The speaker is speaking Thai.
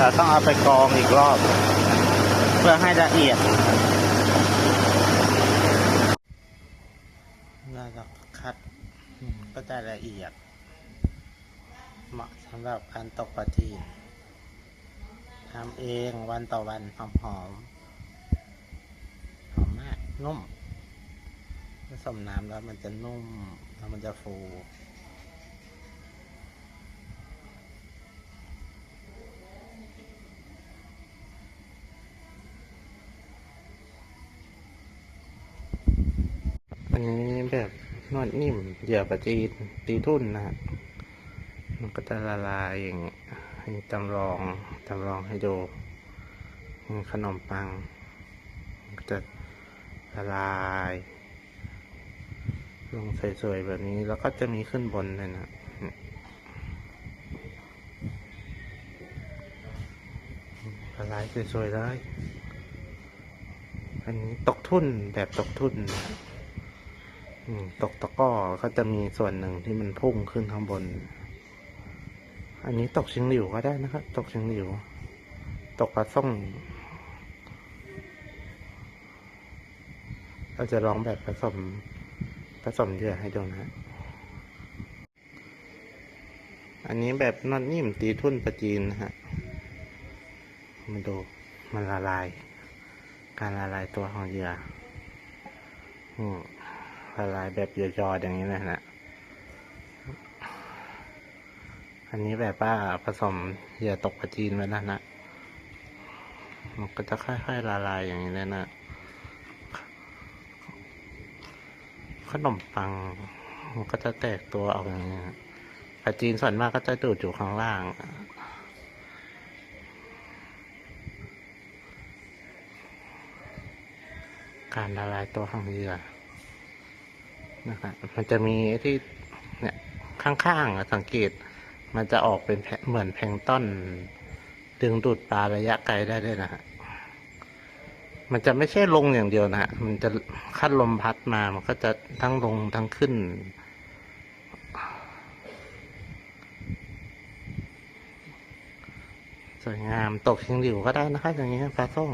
เราต้องเอาไปกรองอีกรอบ เพื่อให้ละเอียดเราจะคัดก็จะละเอียด เหมาะสำหรับการตกปลาจีนทำเองวันต่อวันหอมหอมๆหอมมากนุ่มผสมน้ำแล้วมันจะนุ่มแล้วมันจะฟู แบบนวดนิ่มเหยื่อปลาจีตีทุ่นนะฮะมันก็จะละลายอย่างเงี้ยจำลองจำลองให้ดูขนมปังมันก็จะละลาย ลงสวยๆแบบนี้แล้วก็จะมีขึ้นบนเลยนะละลายสวยๆเลยอันนี้ตกทุ่นแบบตกทุ่นนะ ตกตะก้อก็จะมีส่วนหนึ่งที่มันพุ่งขึ้นข้างบน อันนี้ตกชิงหลิวก็ได้นะครับ ตกชิงหลิว ตกปลาส่งเราจะลองแบบผสมผสมเหยื่อให้ดูนะ อันนี้แบบนอนนิ่มตีทุ่นประจีนนะฮะ มาดูมันละลาย การละลายตัวของเหยื่ออืม ละลายแบบยอๆอย่างนี้เลยนะอันนี้แบบว่าผสมเหยื่อตกปลาจีนไว้แล้วนะ มันก็จะค่อยๆละลายอย่างนี้เลยนะ ขนมปัง มันก็จะแตกตัวออกอย่างนี้นะปลาจีนส่วนมากก็จะดูดอยู่ข้างล่างการละลายตัวของเหยื่อ นะครับมันจะมีที่เนี่ยข้างๆสังเกต มันจะออกเป็นเหมือนแพงต้น ดึงดูดปลาระยะไกลได้ด้วยนะฮะมันจะไม่ใช่ลงอย่างเดียวนะฮะมันจะคัดลมพัดมา มันก็จะทั้งลงทั้งขึ้นสวยงามตกชิงหลิวก็ได้นะคะอย่างนี้ยปลาส้ม